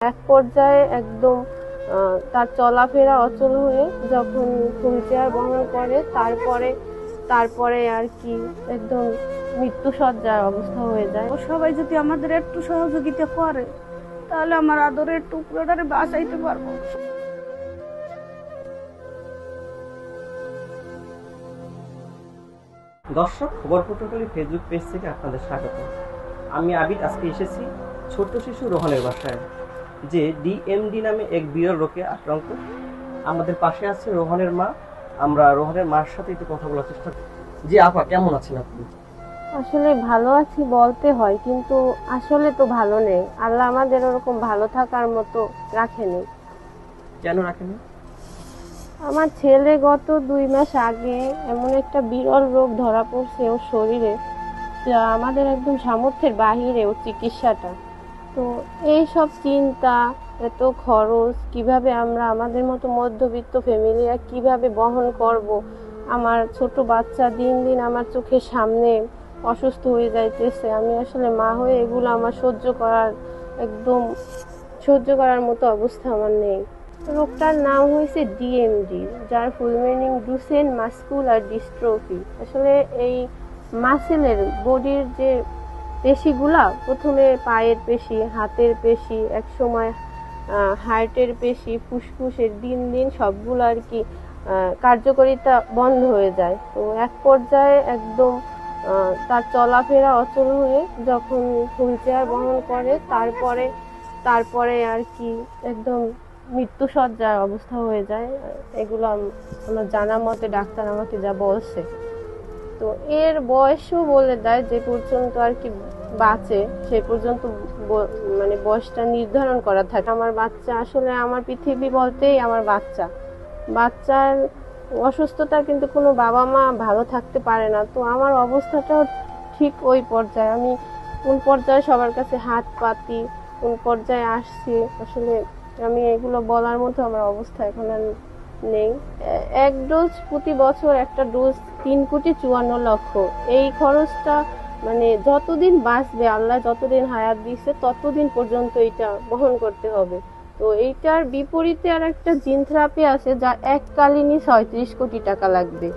এক পর্যায়ে একদম তার চলাফেরা অচল হয়ে যখন হুইল চেয়ার বহন করে তারপরে তারপরে আর কি একদম মৃত্যু সজ্জার অবস্থা হয়ে যায়। ও সবাই যদি আমাদের একটু সহযোগিতা করে তাহলে আমার আদরের টুকরোটারে বাঁচাইতে পারব। দর্শক খবর পটুকলি ফেসবুক পেজ থেকে আপনাদের স্বাগত। আমি আবিদ আজকে এসেছি ছোট্ট শিশু রোহনের বাসায়। যে ডিএমডি নামে এক বিরল রোগে আক্রান্ত। আমাদের পাশে আছে রোহনের মা। আমরা রোহনের মার সাথে একটু কথা বলার চেষ্টা করি। জি আপা কেমন আছেন আপনি? আসলে ভালো আছি বলতে হয় কিন্তু আসলে তো ভালো নেই। আল্লাহ আমাদের ওরকম ভালো থাকার মতো রাখেনি। কেন রাখেনি? আমার ছেলে গত দুই মাস আগে এমন একটা বিরল রোগ ধরা পড়ছে ওর শরীরে যা আমাদের একদম সামর্থ্যের বাহিরে ওর চিকিৎসাটা। তো এই সব চিন্তা, এত খরচ, কীভাবে আমরা আমাদের মতো মধ্যবিত্ত ফ্যামিলিরা কীভাবে বহন করব? আমার ছোট বাচ্চা দিন দিন আমার চোখের সামনে অসুস্থ হয়ে যাইতেছে। আমি আসলে মা হয়ে এগুলো আমার সহ্য করার একদম সহ্য করার মতো অবস্থা আমার নেই। রোগটার নাম হয়েছে ডিএমডি যার full meaning Duchenne muscular dystrophy আসলে এই মাসেলের বডির যে পেশিগুলা, প্রথমে পায়ের পেশি, হাতের পেশি এক সময় হার্টের পেশি, ফুসফুসের দিন দিন সবগুলো আর কি কার্যকারিতা বন্ধ হয়ে যায়। তো এক পর্যায়ে একদম তার চলাফেরা অচল হয়ে যখন হুইল চেয়ার বহন করে, তারপরে তারপরে আর কি একদম মৃত্যু সজ্জার অবস্থা হয়ে যায়। এগুলো আমার জানা মতে ডাক্তার আমাকে যা বলছে। তো এর বয়সও বলে দেয় যে পর্যন্ত আর কি বাঁচে, সে পর্যন্ত মানে বয়সটা নির্ধারণ করা থাকে। আমার বাচ্চা আসলে আমার পৃথিবী বলতেই আমার বাচ্চা। বাচ্চার অসুস্থতা কিন্তু কোনো বাবা মা ভালো থাকতে পারে না। তো আমার অবস্থাটাও ঠিক ওই পর্যায়ে। আমি কোন পর্যায়ে সবার কাছে হাত পাতি, কোন পর্যায়ে আসছি, আসলে আমি এগুলো বলার মতো আমার অবস্থা এখন আর নেই। এক ডোজ প্রতি বছর একটা ডোজ তিন কোটি চুয়ান্ন লক্ষ। এই খরচটা মানে যতদিন বাঁচবে, আল্লাহ যতদিন হায়াত দিচ্ছে ততদিন পর্যন্ত এটা বহন করতে হবে। তো এইটার বিপরীতে আর একটা জিন থেরাপি আছে, যা এককালীনই ছয়ত্রিশ কোটি টাকা লাগবে।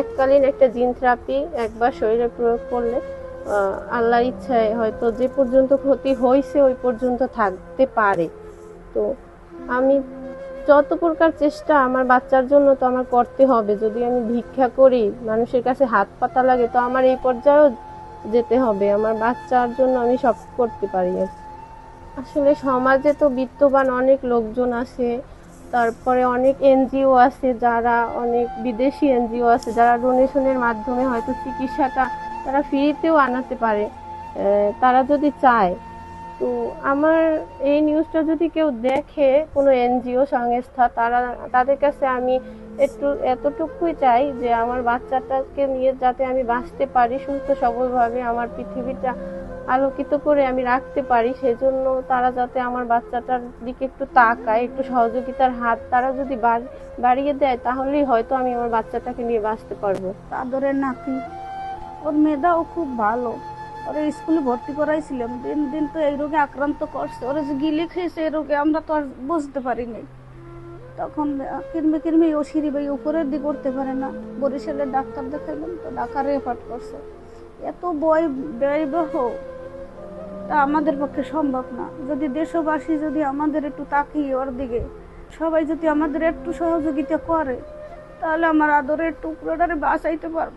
এককালীন একটা জিন থেরাপি একবার শরীরে প্রয়োগ করলে আল্লাহর ইচ্ছায় হয়তো যে পর্যন্ত ক্ষতি হয়েছে ওই পর্যন্ত থাকতে পারে। তো আমি যত প্রকার চেষ্টা আমার বাচ্চার জন্য তো আমার করতে হবে। যদি আমি ভিক্ষা করি, মানুষের কাছে হাত পাতা লাগে, তো আমার এই পর্যায়েও যেতে হবে। আমার বাচ্চার জন্য আমি সব করতে পারি। আসলে সমাজে তো বিত্তবান অনেক লোকজন আছে, তারপরে অনেক এনজিও আছে, যারা অনেক বিদেশি এনজিও আছে, যারা ডোনেশনের মাধ্যমে হয়তো চিকিৎসাটা তারা ফ্রিতেও আনাতে পারে। তারা যদি চায় তো আমার এই নিউজটা যদি কেউ দেখে কোনো এনজিও সংস্থা, তারা, তাদের কাছে আমি একটু, এতটুকুই চাই যে আমার বাচ্চাটাকে নিয়ে যাতে আমি বাঁচতে পারি, সুস্থ সবলভাবে আমার পৃথিবীটা আলোকিত করে আমি রাখতে পারি। সেজন্য তারা যাতে আমার বাচ্চাটার দিকে একটু তাকায়, একটু সহযোগিতার হাত তারা যদি বাড়- বাড়িয়ে দেয়, তাহলেই হয়তো আমি আমার বাচ্চাটাকে নিয়ে বাঁচতে পারব। তাদের নাতি। ওর মেধাও খুব ভালো। ওরে স্কুলে ভর্তি করাইছিলাম। দিন দিন তো এই রোগে আক্রান্ত করছে। ওরা যে গিলে খেয়েছে এই রোগে আমরা তো আর বুঝতে পারিনি। তখন কিরমে কিরমে ও সিঁড়ি বাই উপরের দিকে করতে পারে না। বরিশালের ডাক্তার দেখাইলাম তো ডাক্তার রেফার করছে। এত বয় ব্যয়বহ। তা আমাদের পক্ষে সম্ভব না। যদি দেশবাসী যদি আমাদের একটু তাকিয়ে ওর দিকে, সবাই যদি আমাদের একটু সহযোগিতা করে, তাহলে আমার আদরের টুকরোটারে বাঁচাইতে পারব।